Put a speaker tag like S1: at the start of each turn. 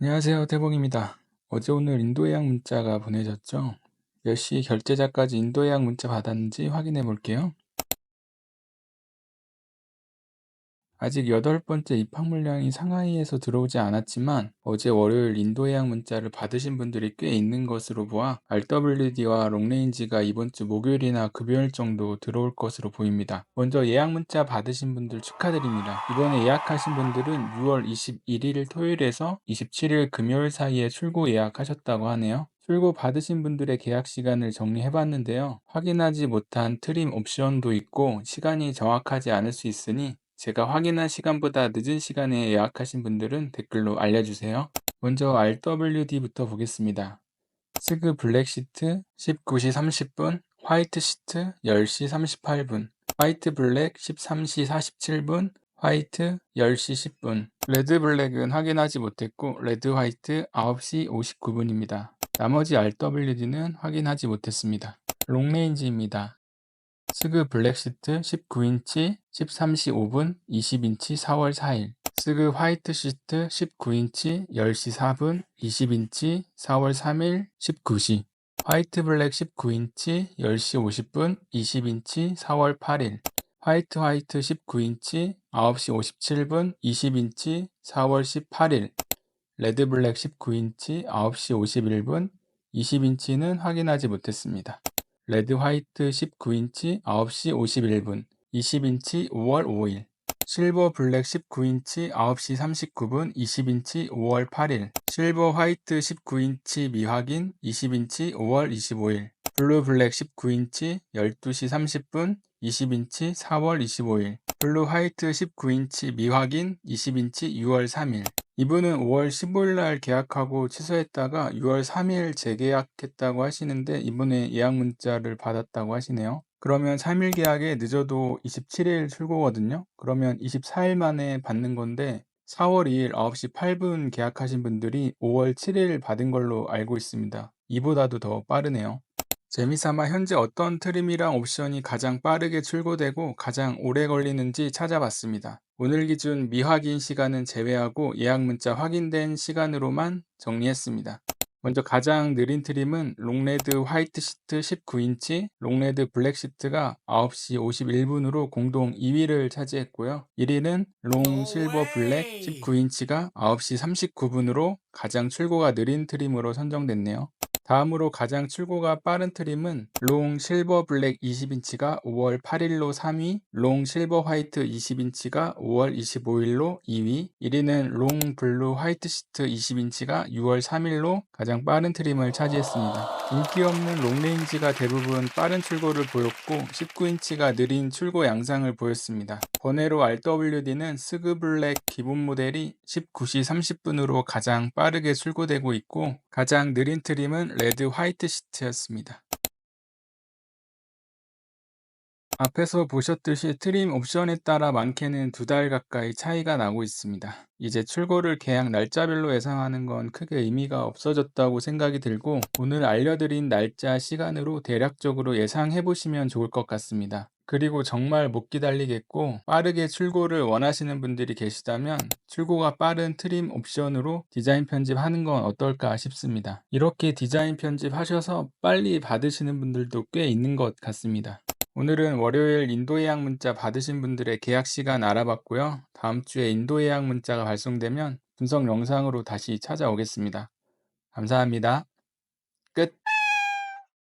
S1: 안녕하세요. 태봉입니다. 어제 오늘 인도 예약 문자가 보내졌죠? 몇 시 결제자까지 인도 예약 문자 받았는지 확인해 볼게요. 아직 여덟 번째 입학 물량이 상하이에서 들어오지 않았지만 어제 월요일 인도 예약 문자를 받으신 분들이 꽤 있는 것으로 보아 RWD와 롱레인지가 이번 주 목요일이나 금요일 정도 들어올 것으로 보입니다. 먼저 예약 문자 받으신 분들 축하드립니다. 이번에 예약하신 분들은 6월 21일 토요일에서 27일 금요일 사이에 출고 예약하셨다고 하네요. 출고 받으신 분들의 계약 시간을 정리해 봤는데요. 확인하지 못한 트림 옵션도 있고 시간이 정확하지 않을 수 있으니 제가 확인한 시간보다 늦은 시간에 예약하신 분들은 댓글로 알려주세요. 먼저 RWD부터 보겠습니다. 스그 블랙 시트 19시 30분, 화이트 시트 10시 38분, 화이트 블랙 13시 47분, 화이트 10시 10분, 레드 블랙은 확인하지 못했고 레드 화이트 9시 59분입니다. 나머지 RWD는 확인하지 못했습니다. 롱레인지입니다. 스그 블랙시트 19인치 13시 5분 20인치 4월 4일. 스그 화이트 시트 19인치 10시 4분 20인치 4월 3일 19시. 화이트 블랙 19인치 10시 50분 20인치 4월 8일. 화이트 화이트 19인치 9시 57분 20인치 4월 18일. 레드 블랙 19인치 9시 51분 20인치는 확인하지 못했습니다. 레드 화이트 19인치 9시 51분 20인치 5월 5일 실버 블랙 19인치 9시 39분 20인치 5월 8일 실버 화이트 19인치 미확인 20인치 5월 25일 블루 블랙 19인치 12시 30분 20인치 4월 25일 블루 화이트 19인치 미확인 20인치 6월 3일 이분은 5월 15일 날 계약하고 취소했다가 6월 3일 재계약했다고 하시는데 이번에 예약 문자를 받았다고 하시네요. 그러면 3일 계약에 늦어도 27일 출고거든요. 그러면 24일 만에 받는 건데 4월 2일 9시 8분 계약하신 분들이 5월 7일 받은 걸로 알고 있습니다. 이보다도 더 빠르네요. 재미삼아 현재 어떤 트림이랑 옵션이 가장 빠르게 출고되고 가장 오래 걸리는지 찾아봤습니다. 오늘 기준 미확인 시간은 제외하고 예약 문자 확인된 시간으로만 정리했습니다. 먼저 가장 느린 트림은 롱레드 화이트 시트 19인치, 롱레드 블랙 시트가 9시 51분으로 공동 2위를 차지했고요. 1위는 롱 실버 블랙 19인치가 9시 39분으로 가장 출고가 느린 트림으로 선정됐네요. 다음으로 가장 출고가 빠른 트림은 롱 실버 블랙 20인치가 5월 8일로 3위, 롱 실버 화이트 20인치가 5월 25일로 2위, 1위는 롱 블루 화이트 시트 20인치가 6월 3일로 가장 빠른 트림을 차지했습니다. 인기 없는 롱레인지가 대부분 빠른 출고를 보였고 19인치가 느린 출고 양상을 보였습니다. 번외로 RWD는 스그 블랙 기본 모델이 19시 30분으로 가장 빠르게 출고되고 있고 가장 느린 트림은 레드 화이트 시트였습니다. 앞에서 보셨듯이 트림 옵션에 따라 많게는 두 달 가까이 차이가 나고 있습니다. 이제 출고를 계약 날짜별로 예상하는 건 크게 의미가 없어졌다고 생각이 들고 오늘 알려드린 날짜 시간으로 대략적으로 예상해 보시면 좋을 것 같습니다. 그리고 정말 못 기다리겠고 빠르게 출고를 원하시는 분들이 계시다면 출고가 빠른 트림 옵션으로 디자인 편집하는 건 어떨까 싶습니다. 이렇게 디자인 편집하셔서 빨리 받으시는 분들도 꽤 있는 것 같습니다. 오늘은 월요일 인도 예약 문자 받으신 분들의 계약 시간 알아봤고요. 다음 주에 인도 예약 문자가 발송되면 분석 영상으로 다시 찾아오겠습니다. 감사합니다.